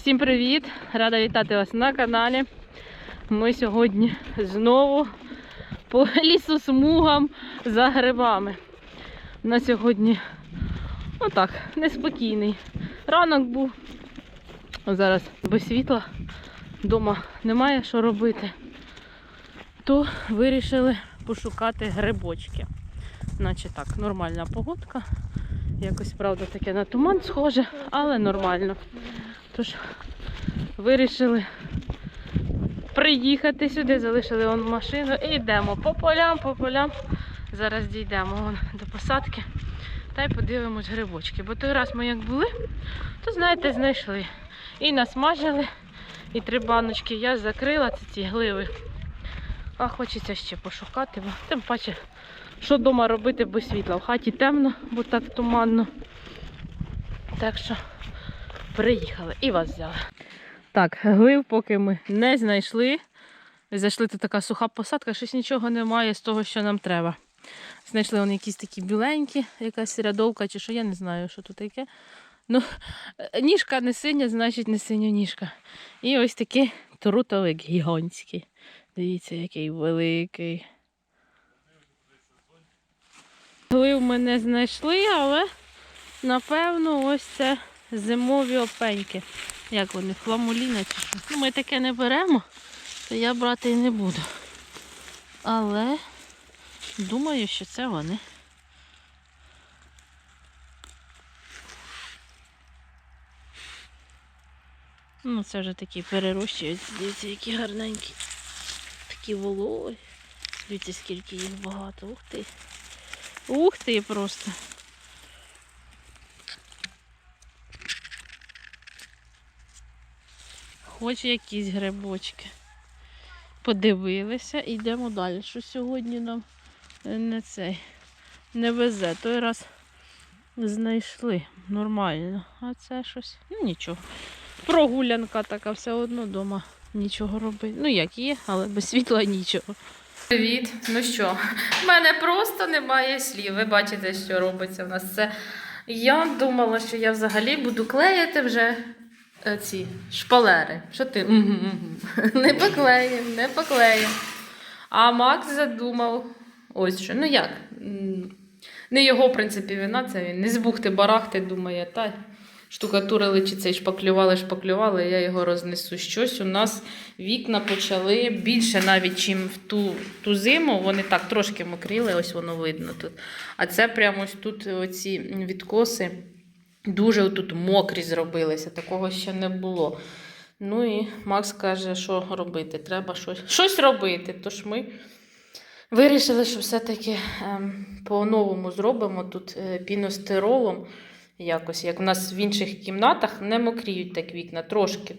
Всім привіт! Рада вітати вас на каналі. Ми сьогодні знову по лісосмугам за грибами. На сьогодні отак, неспокійний. Ранок був. Зараз без світла. Дома немає що робити. То вирішили пошукати грибочки. Наче так, нормальна погодка. Якось, правда, таке на туман схоже, але нормально. Тож вирішили приїхати сюди, залишили вон машину і йдемо по полям, по полям. Зараз дійдемо вон до посадки та й подивимось грибочки. Бо той раз ми як були, то знаєте, знайшли. І насмажили, і три баночки я закрила, це ці гливи. А хочеться ще пошукати, бо тим паче, що вдома робити без світла. В хаті темно, бо так туманно. Так що приїхали і вас взяли. Так, глив поки ми не знайшли. Зайшли тут така суха посадка, щось нічого немає з того, що нам треба. Знайшли вони якісь такі біленькі, якась рядовка чи що, я не знаю, що тут таке. Ну, е, ніжка не синя, значить не синя ніжка. І ось такий трутовик гігантський. Дивіться, який великий. Глив ми не знайшли, але напевно ось це зимові опеньки. Як вони, фламуліна чи що. Ну, ми таке не беремо, то я брати і не буду. Але думаю, що це вони. Ну, це вже такі перерощуються, дивіться, які гарненькі. Такі вологі. Дивіться, скільки їх багато. Ух ти. Ух ти просто. Хоч якісь грибочки. Подивилися йдемо далі. Що сьогодні нам е, не цей не везе. Той раз знайшли нормально. А це щось, ну нічого. Прогулянка така, все одно вдома нічого робити. Ну як є, але без світла нічого. Привіт, ну що, в мене просто немає слів. Ви бачите, що робиться в нас це. Я думала, що я взагалі буду клеїти вже ці шпалери. Що ти? Не поклеїм, не поклеїм. А Макс задумав. Ось що. Ну як? Не його, в принципі, вина, це він не з бухти барахти думає, та штукатурили чи цей шпаклювали, шпаклювали, я його рознесу. Щось у нас вікна почали більше навіть, чим в ту, ту зиму. Вони так трошки мокріли, ось воно видно тут. А це прямо ось тут оці відкоси дуже тут мокрі зробилися. Такого ще не було. Ну і Макс каже, що робити? Треба щось, щось робити. Тож ми вирішили, що все-таки ем, по-новому зробимо тут е, піностиролом. Якось, як у нас в інших кімнатах не мокріють так вікна, трошки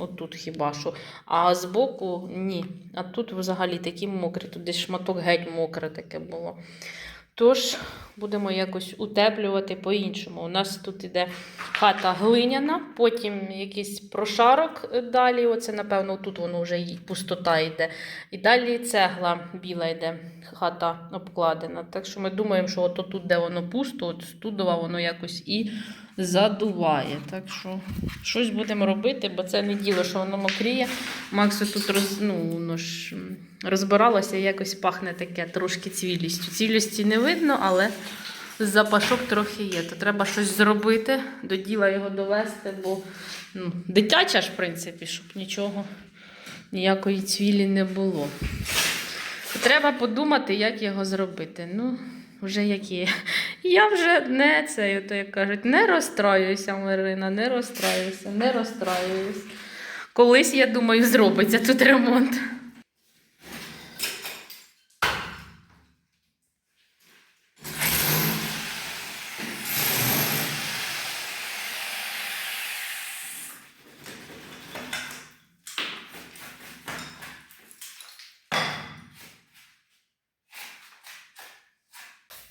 отут хіба що. А збоку ні. А тут взагалі такі мокрі, тут десь шматок геть мокре таке було. Тож будемо якось утеплювати по-іншому. У нас тут іде хата глиняна, потім якийсь прошарок далі. Оце, напевно, тут воно вже і пустота йде. І далі цегла біла йде, хата обкладена. Так що ми думаємо, що от тут, де воно пусто, от студова воно якось і задуває. Так що щось будемо робити, бо це не діло, що воно мокріє. Максу тут роз, ну, воно ж розбиралося, якось пахне таке трошки цвілістю. Цвілісті не видно, але запашок трохи є. То треба щось зробити, до діла його довести, бо ну, дитяча ж, в принципі, щоб нічого, ніякої цвілі не було. Треба подумати, як його зробити. Ну, вже які. Я вже не це, то як кажуть, не розстраюся, Марина, не розстраюся, не розстраююсь. Колись, я думаю, зробиться тут ремонт.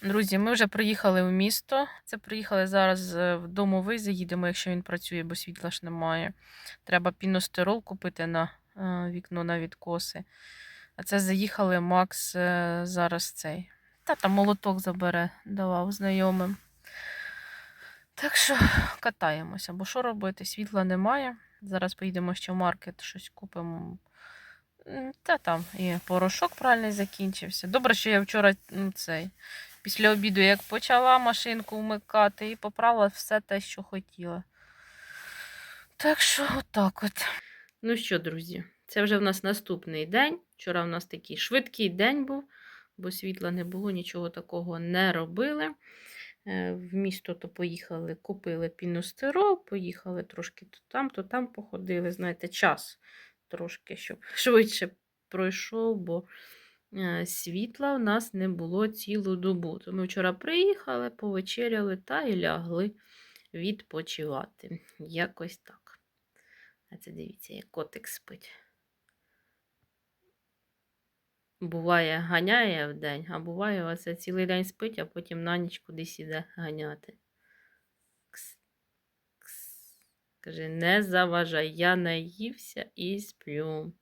Друзі, ми вже приїхали в місто. Це приїхали зараз е, в домовий, заїдемо, якщо він працює, бо світла ж немає. Треба піностирол купити на е, вікно на відкоси. А це заїхали Макс е, зараз цей. Та там молоток забере, давав знайомим. Так що катаємося, бо що робити? Світла немає. Зараз поїдемо ще в маркет, щось купимо. Та там і порошок правильний закінчився. Добре, що я вчора ну, цей, після обіду, як почала машинку вмикати, і поправила все те, що хотіла. Так що, отак от. Ну що, друзі, це вже в нас наступний день. Вчора в нас такий швидкий день був, бо світла не було, нічого такого не робили. Е, В місто то поїхали, купили піностирол, поїхали трошки то там, то там походили. Знаєте, час трошки, щоб швидше пройшов, бо світла в нас не було цілу добу. То ми вчора приїхали, повечеряли та і лягли відпочивати. Якось так. А це дивіться, як котик спить. Буває, ганяє в день, а буває, оце цілий день спить, а потім на ніч кудись іде ганяти. Кс, кс. Каже, не заважай, я наївся і сплю.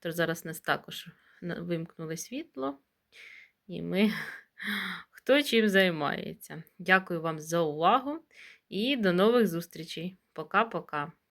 Тож зараз нас також вимкнули світло, і ми хто чим займається. Дякую вам за увагу і до нових зустрічей. Пока-пока.